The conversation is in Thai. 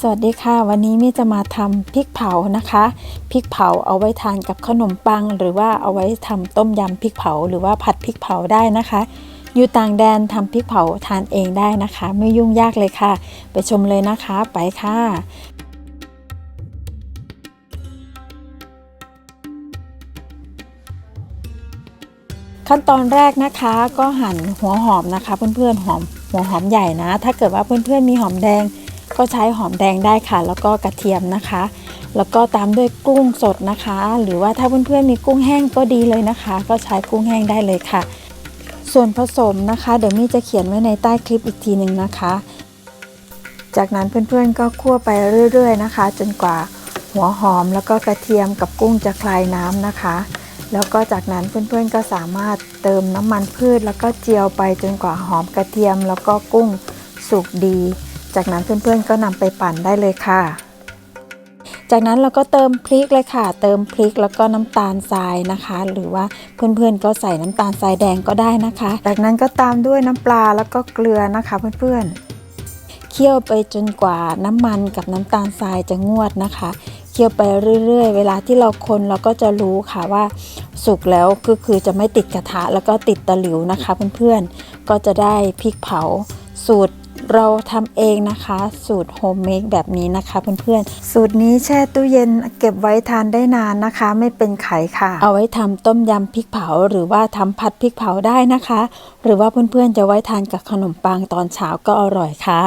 สวัสดีค่ะ วันนี้มี่จะมาทำพริกเผานะคะพริกเผาเอาไว้ทานกับขนมปัง หรือว่าเอาไว้ทำต้มยำพริกเผา หรือว่าผัดพริกเผาได้นะคะ อยู่ต่างแดนทำพริกเผาทานเองได้นะคะ ไม่ยุ่งยากเลยค่ะ ไปชมเลยนะคะไปค่ะขั้นตอนแรกนะคะก็หั่นหัวหอมนะคะ เพื่อนๆหอมหัวหอมใหญ่นะ ถ้าเกิดว่าเพื่อนๆมีหอมแดง ก็ใช้หอมแดงได้ค่ะ แล้วก็กระเทียมนะคะ แล้วก็ตามด้วยกุ้งสดนะคะ หรือว่าถ้าเพื่อนๆมีกุ้งแห้งก็ดีเลยนะคะ ก็ใช้กุ้งแห้งได้เลยค่ะ ส่วนผสมนะคะ เดี๋ยวมี่จะเขียนไว้ในใต้คลิปอีกทีหนึ่งนะคะ จากนั้นเพื่อนๆก็คั่วไปเรื่อย ๆนะคะ จนกว่าหัวหอมแล้วก็กระเทียมกับกุ้งจะคลายน้ำนะคะ แล้วก็จากนั้นเพื่อนๆก็สามารถเติมน้ำมันพืช แล้วก็เจียวไปจนกว่าหอมกระเทียมแล้วก็กุ้งสุกดี จากนั้นเพื่อนๆก็นำไปปั่นได้เลยค่ะ จากนั้นเราก็เติมพริกเลยค่ะ เติมพริกแล้วก็น้ำตาลทรายนะคะ หรือว่าเพื่อนๆก็ใส่น้ำตาลทรายแดงก็ได้นะคะ จากนั้นก็ตามด้วยน้ำปลาแล้วก็เกลือนะคะ เพื่อนๆเคี่ยวไปจนกว่าน้ำมันกับน้ำตาลทรายจะงวดนะคะเคี่ยวไปเรื่อยๆ เวลาที่เราคนเราก็จะรู้ค่ะว่า สุกแล้วก็คือจะไม่ติดกระทะแล้วก็ติดตะหลิวนะคะเพื่อนๆ ก็จะได้พริกเผาสูตร เราทำเองนะคะ สูตรโฮมเมดแบบนี้นะคะเพื่อนๆ สูตรนี้แช่ตู้เย็นเก็บไว้ทานได้นานนะคะ ไม่เป็นไขค่ะ เอาไว้ทำต้มยำพริกเผา หรือว่าทำผัดพริกเผาได้นะคะ หรือว่าเพื่อนๆจะไว้ทานกับขนมปังตอนเช้าก็อร่อยค่ะ